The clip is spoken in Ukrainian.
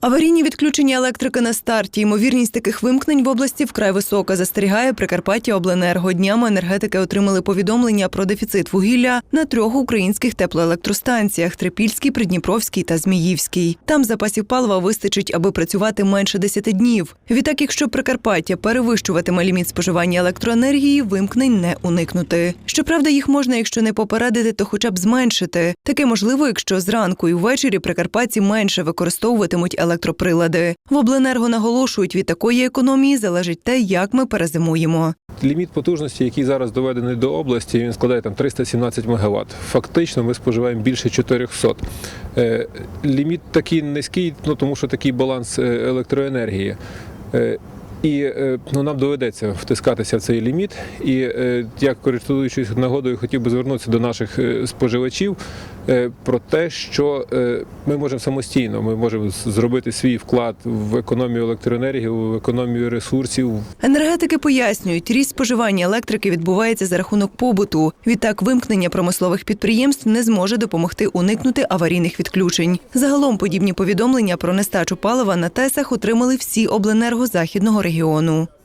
Аварійні відключення електрики на старті. Ймовірність таких вимкнень в області вкрай висока. Застерігає Прикарпаття Обленерго. Днями енергетики отримали повідомлення про дефіцит вугілля на трьох українських теплоелектростанціях: Трипільській, Придніпровській та Зміївській. Там запасів палива вистачить, аби працювати менше 10 днів. Відтак, якщо Прикарпаття перевищуватиме ліміт споживання електроенергії, вимкнень не уникнути. Щоправда, їх можна, якщо не попередити, то хоча б зменшити. Таке можливо, якщо зранку і ввечері прикарпатці менше використовуватимуть електроприлади. В обленерго наголошують, від такої економії залежить те, як ми перезимуємо. Ліміт потужності, який зараз доведений до області, він складає там 317 МВт. Фактично ми споживаємо більше 400. Е, Ліміт такий низький, ну тому що такий баланс е, електроенергії. І е, ну, нам доведеться втискатися в цей ліміт. І е, я, користуючись нагодою, хотів би звернутися до наших е, споживачів про те, що ми можемо самостійно, ми можемо зробити свій вклад в економію електроенергії, в економію ресурсів, Енергетики пояснюють, ріст споживання електрики відбувається за рахунок побуту. Відтак, вимкнення промислових підприємств не зможе допомогти уникнути аварійних відключень. Загалом подібні повідомлення про нестачу палива на ТЕСах отримали всі обленерго західного регіону.